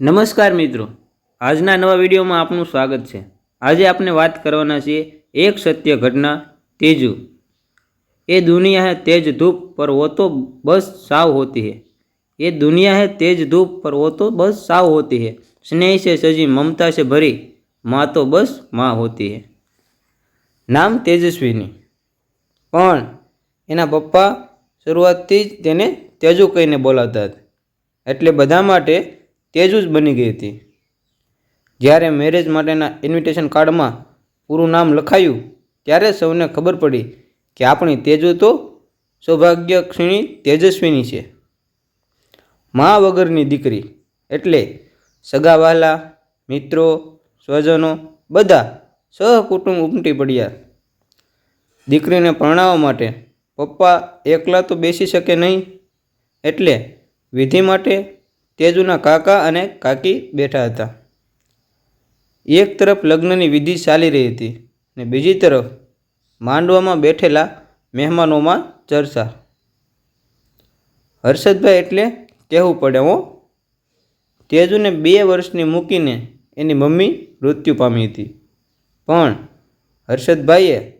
નમસ્કાર મિત્રો. આજના નવા વિડીયોમાં આપનું સ્વાગત છે. આજે આપણે વાત કરવાના છીએ એક સત્ય ઘટના તેજુ. એ દુનિયા હે તેજ ધૂપ પર વો તો બસ સાવ હોતી હે. એ દુનિયા હે તેજ ધૂપ પર વો તો બસ સાવ હોતી હે. સ્નેહ છે સજી, મમતા છે ભરી, માં તો બસમાં હોતી હે. નામ તેજસ્વીની. પણ એના પપ્પા શરૂઆતથી જ તેને તેજુ કહીને બોલાવતા હતા. એટલે બધા માટે તેજુ જ બની ગઈ હતી. જ્યારે મેરેજ માટેના ઇન્વિટેશન કાર્ડમાં પૂરું નામ લખાયું, ત્યારે સૌને ખબર પડી કે આપણી તેજુ તો સૌભાગ્યક્ષિણી તેજસ્વીની છે. મા વગરની દીકરી એટલે સગાવાલા, મિત્રો, સ્વજનો બધા સહકુટુંબ ઉમટી પડ્યા. દીકરીને પરણાવવા માટે પપ્પા એકલા તો બેસી શકે નહીં, એટલે વિધિ માટે તેજુના કાકા અને કાકી બેઠા હતા. એક તરફ લગ્નની વિધિ ચાલી રહી હતી ને બીજી તરફ માંડવામાં બેઠેલા મહેમાનોમાં ચર્ચા. હર્ષદભાઈ એટલે કહેવું પડે, હો. તેજુને બે વર્ષની મૂકીને એની મમ્મી મૃત્યુ પામી હતી. પણ હર્ષદભાઈએ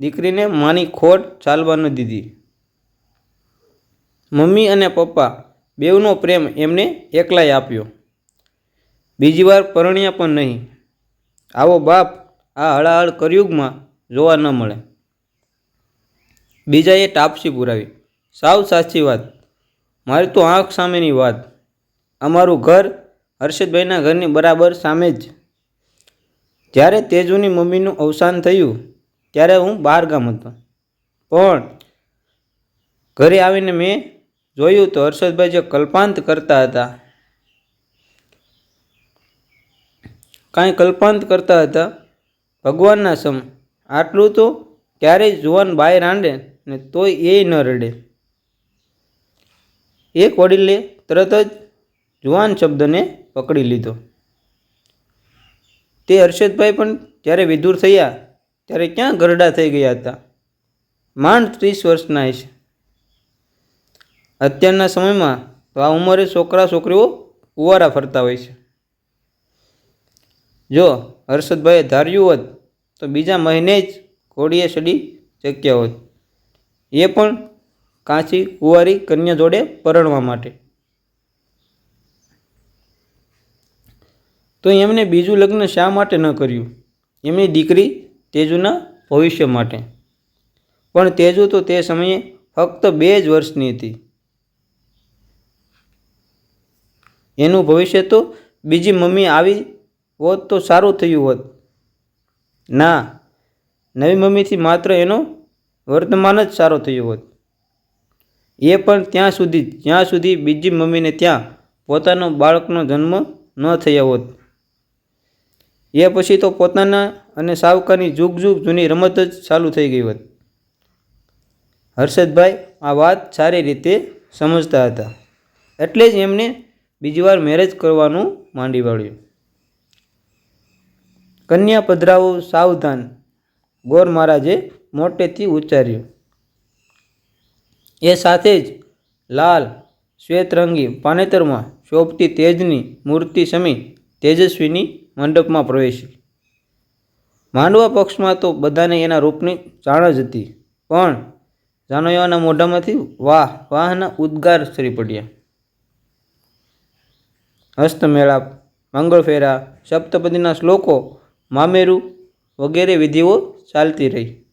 દીકરીને માની ખોટ ચાલવા ન દીધી. મમ્મી અને પપ્પા બેવનો પ્રેમ એમને એકલાય આપ્યો. બીજી વાર પરણ્યા પણ નહીં. આવો બાપ આ હળાહળ કરયુગમાં જોવા ન મળે. બીજાએ ટાપસી પુરાવી. સાવ સાચી વાત. મારી તો આંખ સામેની વાત. અમારું ઘર હર્ષદભાઈના ઘરની બરાબર સામે જ. જ્યારે તેજુની મમ્મીનું અવસાન થયું, ત્યારે હું બહાર ગામ હતો. પણ ઘરે આવીને મેં જોયું તો હર્ષદભાઈ જે કલ્પાંત કરતા હતા, કાંઈ કલ્પાંત કરતા હતા, ભગવાનના સમ, આટલું તો ક્યારેય જુવાન બાય રાંડે ને તોય એ ન રડે. એક વડીલે તરત જ જુવાન શબ્દને પકડી લીધો. તે હર્ષદભાઈ પણ જ્યારે વિધુર થયા, ત્યારે ક્યાં ગરડા થઈ ગયા હતા? માંડ ત્રીસ વર્ષના હશે. અત્યારના સમયમાં તો આ ઉંમરે છોકરા છોકરીઓ કુવારા ફરતા હોય છે. જો હર્ષદભાઈએ ધાર્યું હોત તો બીજા મહિને જ ઘોડીએ ચડી શક્યા હોત. એ પણ કાંચી કુંવારી કન્યા જોડે પરણવા માટે. તો એમને બીજું લગ્ન શા માટે ન કર્યું? એમની દીકરી તેજુના ભવિષ્ય માટે. પણ તેજુ તો તે સમયે ફક્ત બે જ વર્ષની હતી. એનું ભવિષ્ય તો બીજી મમ્મી આવી હોત તો સારું થયું હોત. ના, નવી મમ્મીથી માત્ર એનો વર્તમાન જ સારો થયો હોત. એ પણ ત્યાં સુધી, જ્યાં સુધી બીજી મમ્મીને ત્યાં પોતાનો બાળકનો જન્મ ન થયો હોત. એ પછી તો પોતાના અને સાવકાની જુગ જુગ જૂની રમત જ ચાલુ થઈ ગઈ હોત. હર્ષદભાઈ આ વાત સારી રીતે સમજતા હતા. એટલે જ એમને બીજી વાર મેરેજ કરવાનું માંડી વળ્યું. કન્યા પધરાવો સાવધાન, ગોર મહારાજે મોટેથી ઉચ્ચાર્યું. એ સાથે જ લાલ શ્વેતરંગી પાનેતરમાં શોભતી તેજની મૂર્તિ સમી તેજસ્વીની મંડપમાં પ્રવેશી. માંડવા પક્ષમાં તો બધાને એના રૂપની જાણ જ હતી. પણ જાનૈયાના મોઢામાંથી વાહ વાહના ઉદ્ગાર સરી પડ્યા. હસ્તમેળાપ મંગળફેરા, સપ્તપદીના શ્લોકો, મામેરું વગેરે વિધિઓ ચાલતી રહી.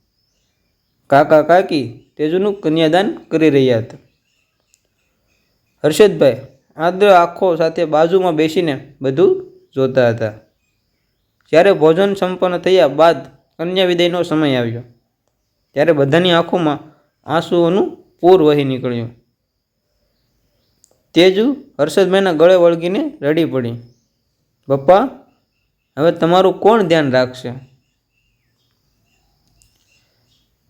કાકા કાકી તેજુનું કન્યાદાન કરી રહ્યા હતા. હર્ષદભાઈ આદ્ર આંખો સાથે બાજુમાં બેસીને બધું જોતા હતા. જ્યારે ભોજન સંપન્ન થયા બાદ કન્યા વિદાયનો સમય આવ્યો. ત્યારે બધાની આંખોમાં આંસુઓનું પૂર વહી નીકળ્યું. તેજુ હર્ષદભાઈના ગળે વળગીને રડી પડી. પપ્પા, હવે તમારું કોણ ધ્યાન રાખશે?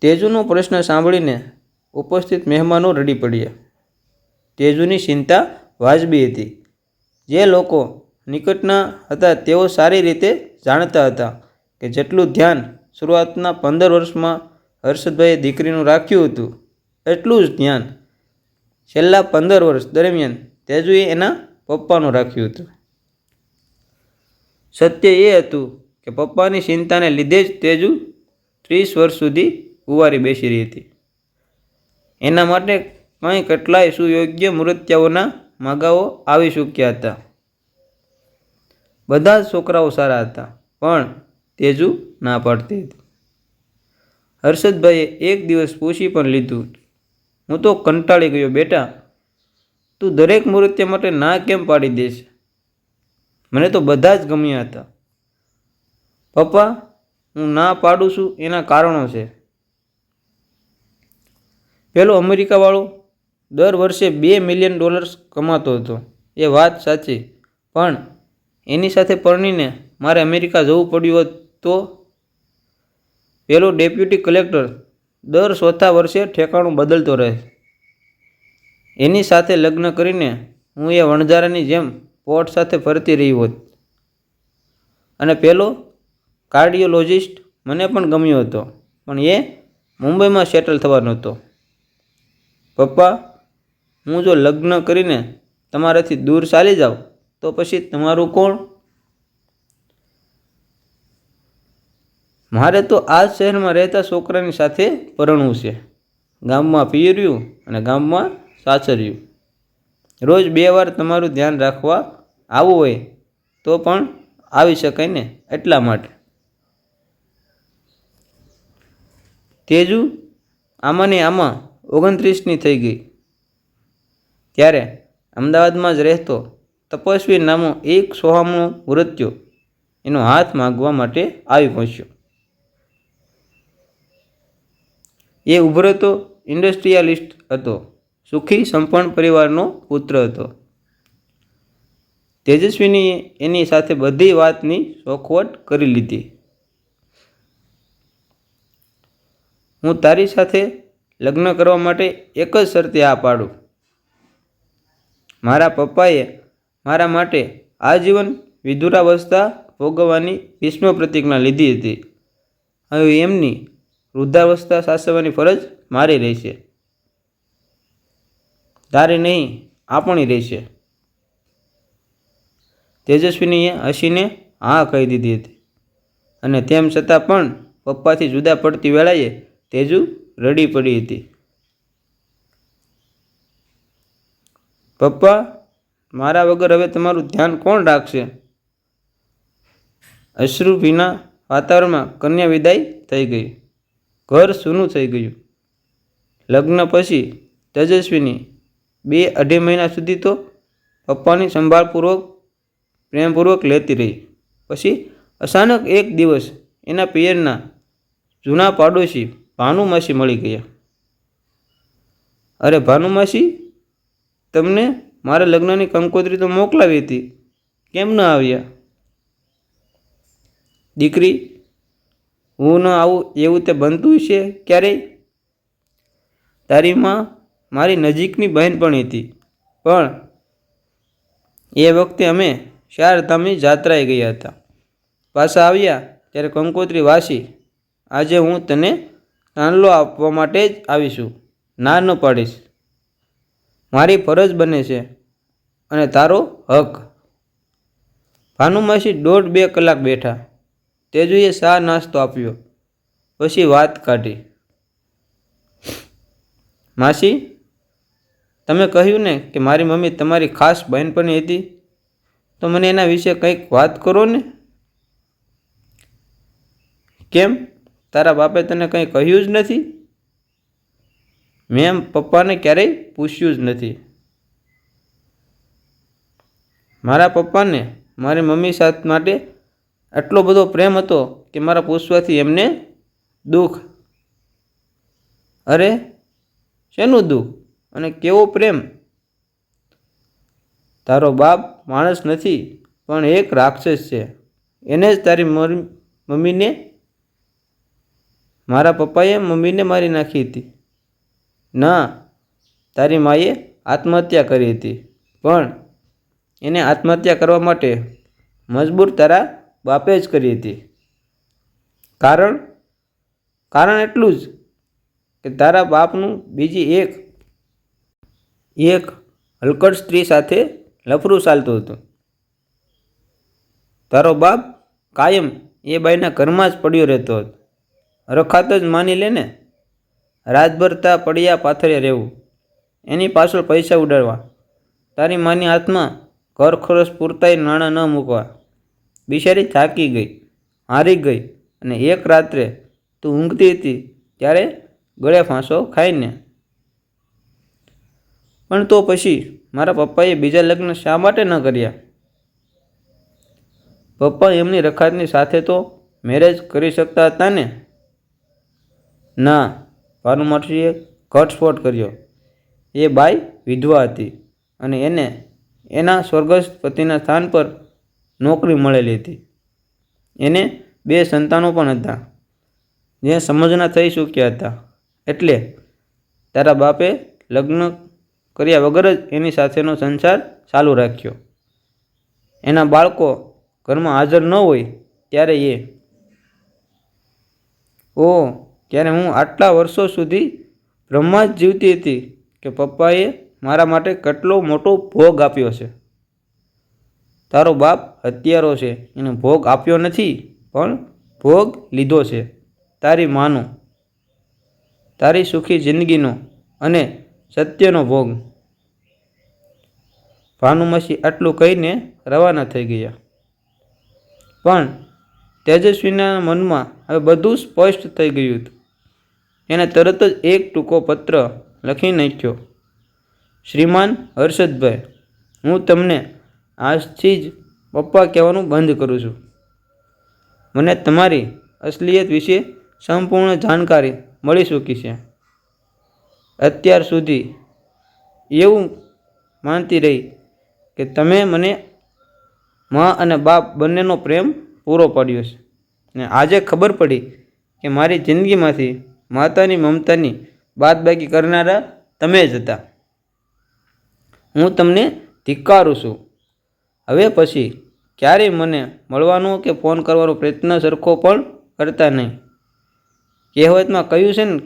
તેજુનો પ્રશ્ન સાંભળીને ઉપસ્થિત મહેમાનો રડી પડ્યા. તેજુની ચિંતા વાજબી હતી. જે લોકો નિકટના હતા તેઓ સારી રીતે જાણતા હતા કે જેટલું ધ્યાન શરૂઆતના પંદર વર્ષમાં હર્ષદભાઈએ દીકરીનું રાખ્યું હતું, એટલું જ ધ્યાન છેલ્લા પંદર વર્ષ દરમિયાન તેજુએ એના પપ્પાનું રાખ્યું હતું. સત્ય એ હતું કે પપ્પાની ચિંતાને લીધે જ તેજુ ત્રીસ વર્ષ સુધી કુંવારી બેસી રહી હતી. એના માટે કંઈ કેટલાય સુયોગ્ય મૃત્યાઓના માગાઓ આવી ચૂક્યા હતા. બધા જ છોકરાઓ સારા હતા, પણ તેજુ ના પાડતી હતી. હર્ષદભાઈએ એક દિવસ પૂછી પણ લીધું હું તો કંટાળી ગયો, બેટા. તું દરેક મૃત્ય માટે ના કેમ પાડી દેશ મને તો બધા જ ગમ્યા હતા. પપ્પા, હું ના પાડું છું એના કારણો છે. પેલો અમેરિકાવાળો દર વર્ષે બે મિલિયન ડોલર્સ કમાતો હતો. એ વાત સાચી. પણ એની સાથે પરણીને મારે અમેરિકા જવું પડ્યું હોત તો? પેલો ડેપ્યુટી કલેક્ટર દર ચોથા વર્ષે ઠેકાણું બદલતો રહે. એની સાથે લગ્ન કરીને હું એ વણઝારાની જેમ પોટ સાથે ફરતી રહી હોત. અને પેલો કાર્ડિયોલોજિસ્ટ મને પણ ગમ્યો હતો, પણ એ મુંબઈમાં સેટલ થવાનો હતો પપ્પા, હું જો લગ્ન કરીને તમારાથી દૂર ચાલી જાઉં, તો પછી તમારું કોણ? મારે તો આ શહેરમાં રહેતા છોકરાની સાથે પરણવું છે. ગામમાં પિયર્યું અને ગામમાં સાચર્યું. રોજ બે વાર તમારું ધ્યાન રાખવા આવવું હોય તો પણ આવી શકાય ને એટલા માટે. તેજુ આમાંને આમાં ઓગણત્રીસની થઈ ગઈ. ત્યારે અમદાવાદમાં જ રહેતો તપસ્વી નામો એક સોહામણો મૃત્યુ. એનો હાથ માગવા માટે આવી પહોંચ્યો. એ ઉભરતો ઇન્ડસ્ટ્રીયાલિસ્ટ હતો, સુખી સંપન્ન પરિવારનો પુત્ર હતો. તેજસ્વીનીએ એની સાથે બધી વાતની ચોખવટ કરી લીધી. હું તારી સાથે લગ્ન કરવા માટે એક જ શરતે આ પાડું. મારા પપ્પાએ મારા માટે આજીવન વિધુરાવસ્થા ભોગવવાની ભીષ્મ પ્રતિજ્ઞા લીધી હતી. હવે એમની વૃદ્ધાવસ્થા સાચવવાની ફરજ મારી રહેશે તારે નહીં, આપણી રહેશે તેજસ્વીનીએ હસીને હા કહી દીધી હતી. અને તેમ છતાં પણ પપ્પાથી જુદા પડતી વેળાએ તેજુ રડી પડી હતી. પપ્પા, મારા વગર હવે તમારું ધ્યાન કોણ રાખશે? અશ્રુ વિના વાતાવરણમાં કન્યા વિદાય થઈ ગઈ. ઘર સૂનું થઈ ગયું. લગ્ન પછી તેજસ્વીની બે અઢી મહિના સુધી તો પપ્પાની સંભાળપૂર્વક, પ્રેમપૂર્વક લેતી રહી. પછી અચાનક એક દિવસ એના પિયરના જૂના પાડોશી ભાનુમાસી મળી ગયા. અરે ભાનુમાસી, તમને મારા લગ્નની કંકોત્રી તો મોકલાવી હતી. કેમ ન આવ્યા? દીકરી હું ન આવું એવું તે બનતું છે ક્યારેય? તારી માં મારી નજીકની બહેનપણી હતી. પણ એ વખતે અમે શારધામની જાત્રાએ ગયા હતા. પાછા આવ્યા ત્યારે કંકોત્રી વાસી, આજે હું તને નાનલો આપવા માટે જ આવીશું. ના ન પાડીશ. મારી ફરજ બને છે અને તારો હક. ભાનુમાસી દોઢ બે કલાક બેઠા. તેજુએ શા નાસ્તો આપ્યો. પછી વાત કાઢી. માસી, તમે કહ્યું ને કે મારી મમ્મી તમારી ખાસ બહેનપણી હતી, તો મને એના વિશે કંઈક વાત કરો ને. કેમ? તારા બાપે તને કંઈ કહ્યું જ નથી? મેં પપ્પાને ક્યારેય પૂછ્યું જ નથી. મારા પપ્પાને મારી મમ્મી સાથ માટે આટલો બધો પ્રેમ હતો કે મારા પૂછવાથી એમને દુઃખ. અરે, શેનું દુઃખ? અને કેવો પ્રેમ? તારો બાપ માણસ નથી, પણ એક રાક્ષસ છે. એને જ તારી મમ્મીને, મારા પપ્પાએ મમ્મીને મારી નાખી હતી. ના, તારી માએ આત્મહત્યા કરી હતી. પણ એને આત્મહત્યા કરવા માટે મજબૂર તારા બાપે જ કરી હતી. કારણ કારણ એટલું જ કે તારા બાપનું બીજી એક એક હલકટ સ્ત્રી સાથે લફરું ચાલતું હતું. તારો બાપ કાયમ એ બાઈના ઘરમાં જ પડ્યો રહેતો હતો. રખાત જ માની લે ને રાતભરતા પડ્યા પાથરે રહેવું. એની પાછળ પૈસા ઉડાડવા. તારી માની હાથમાં ઘર ખરચ પૂરતાય નાણાં ન મૂકવા. બિચારી થાકી ગઈ, હારી ગઈ અને એક રાત્રે તું ઊંઘતી હતી ત્યારે ગળે ફાંસો ખાઈને પણ તો પછી મારા પપ્પાએ બીજા લગ્ન શા માટે ન કર્યા? પપ્પા એમની રખાતની સાથે તો મેરેજ કરી શકતા હતા ને? ના ભાનુમતીએ ઘટસ્ફોટ કર્યો. એ બાઈ વિધવા હતી અને એને એના સ્વર્ગસ્થ પતિના સ્થાન પર નોકરી મળેલી હતી. એને બે સંતાનો પણ હતા. જે સમજના થઈ ચૂક્યા હતા. એટલે તારા બાપે લગ્ન કર્યા વગર જ એની સાથેનો સંસાર ચાલુ રાખ્યો. એના બાળકો ઘરમાં હાજર ન હોય ત્યારે એ, ઓ, ત્યારે હું આટલા વર્ષો સુધી બ્રહ્મા જ જીવતી હતી કે પપ્પાએ મારા માટે કેટલો મોટો ભોગ આપ્યો છે. તારો બાપ હત્યારો છે. એને ભોગ આપ્યો નથી, પણ ભોગ લીધો છે. તારી માનો, તારી સુખી જિંદગીનો અને સત્યનો ભોગ. ભાનુમસી આટલું કહીને રવાના થઈ ગયા. પણ તેજસ્વીના મનમાં હવે બધું સ્પષ્ટ થઈ ગયું હતું. એણે તરત જ એક ટૂંકો પત્ર લખી નાખ્યો. શ્રીમાન હર્ષદભાઈ, હું તમને આજથી જ પપ્પા કહેવાનું બંધ કરું છું. મને તમારી અસલિયત વિશે સંપૂર્ણ જાણકારી મળી ચૂકી છે. અત્યાર સુધી એવું માનતી રહી કે તમે મને મા અને બાપ બંનેનો પ્રેમ પૂરો પાડ્યો છે. ને આજે ખબર પડી કે મારી જિંદગીમાંથી માતાની મમતાની બાદબાકી કરનારા તમે જ હતા. હું તમને ધિક્કારું છું. હવે પછી ક્યારેય મને મળવાનો કે ફોન કરવાનો પ્રયત્ન સરખો પણ કરતા નહીં? કહેવતમાં કહ્યું છે ને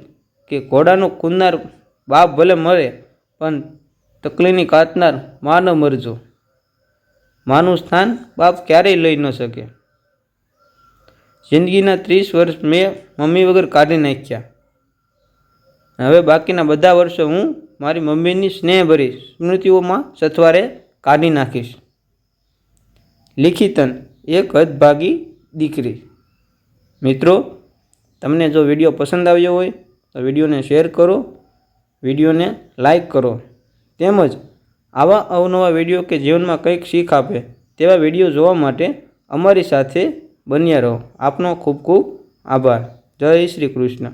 કે ઘોડાનો કુંદનાર બાપ ભલે મરે, પણ તકલીની કાતનારમાં ન મરજો. માનું સ્થાન બાપ ક્યારેય લઈ ન શકે. જિંદગીના ત્રીસ વર્ષ મેં મમ્મી વગર કાઢી નાખ્યા. હવે બાકીના બધા વર્ષો હું મારી મમ્મીની સ્નેહભરી સ્મૃતિઓમાં સથવારે કાઢી નાખીશ. લિખિતન એક હદભાગી દીકરી. મિત્રો, તમને જો વીડિયો પસંદ આવ્યો હોય, તો વિડીયોને શેર કરો, વિડીયોને લાઈક કરો. તેમજ આવા અવનવા વીડિયો કે જીવનમાં કંઈક શીખ આપે, તેવા વીડિયો જોવા માટે અમારી સાથે બન્યા રહો. આપનો ખૂબ ખૂબ આભાર. જય શ્રી કૃષ્ણ.